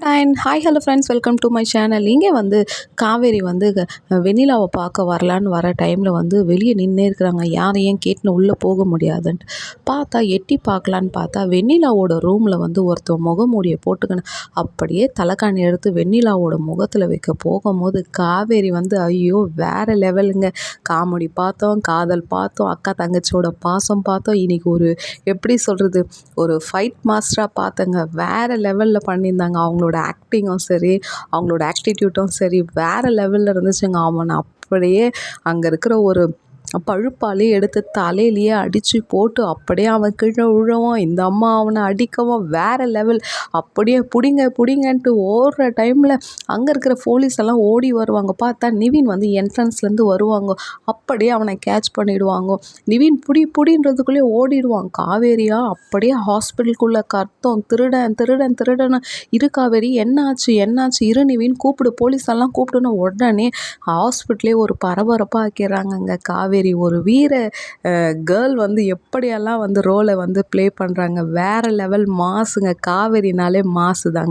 And hi hello friends welcome to my channel இங்கே வந்து காவேரி வந்து க- வெண்ணிலாவை பார்க்க வரலான்னு வர டைமில் வந்து வெளியே நின்று இருக்கிறாங்க. யாரையும் கேட்டுன்னு உள்ளே போக முடியாதுன்ட்டு. பார்த்தா எட்டி பார்க்கலான்னு பார்த்தா வெண்ணிலாவோட ரூமில் வந்து ஒருத்தர் முகமூடியை போட்டுக்கணும் அப்படியே தலைக்காணி எடுத்து வெண்ணிலாவோட முகத்தில் வைக்க போகும்போது காவேரி வந்து ஐயோ வேறு லெவலுங்க காமெடி பார்த்தோம் காதல் பார்த்தோம் அக்கா தங்கச்சியோட பாசம் பார்த்தோம். இன்றைக்கி ஒரு எப்படி சொல்கிறது ஒரு ஃபைட் மாஸ்டராக பார்த்தங்க. வேறு லெவலில் பண்ணியிருந்தாங்க. அவங்களோட அவங்களோட ஆக்டிங்கும் சரி அவங்களோட ஆக்டிடியூட்டும் சரி வேறு லெவலில் இருந்துச்சுங்க. அவனை அப்படியே அங்கே இருக்கிற ஒரு பழுப்பாலே எடுத்து தலையிலேயே அடித்து போட்டு அப்படியே அவன் கீழே விழவும் இந்த அம்மா அவனை அடிக்கவும் வேறு லெவல் அப்படியே பிடிங்க பிடிங்கன்ட்டு ஓடுற டைமில் அங்கே இருக்கிற போலீஸ் எல்லாம் ஓடி வருவாங்க. பார்த்தா நிவின் வந்து என்ட்ரன்ஸ்லேருந்து வருவாங்க. அப்படியே அவனை கேட்ச் பண்ணிடுவாங்க. நிவின் புடி புடின்றதுக்குள்ளேயே ஓடிடுவான். காவேரியா அப்படியே ஹாஸ்பிட்டலுக்குள்ளே கர்த்தம் திருடன் திருடன் திருடன். இரு காவேரி என்னாச்சு என்னாச்சு? இரு நிவின் கூப்பிடு. போலீஸ் எல்லாம் கூப்பிடுன்னு உடனே ஹாஸ்பிட்டலே ஒரு பரபரப்பாக ஆக்கிடுறாங்கங்க. காவேரி ஒரு வீர கேர்ள் வந்து எப்படியெல்லாம் வந்து ரோலை வந்து ப்ளே பண்ணுறாங்க வேறு லெவல் மாசுங்க. காவேரினாலே மாசு தாங்க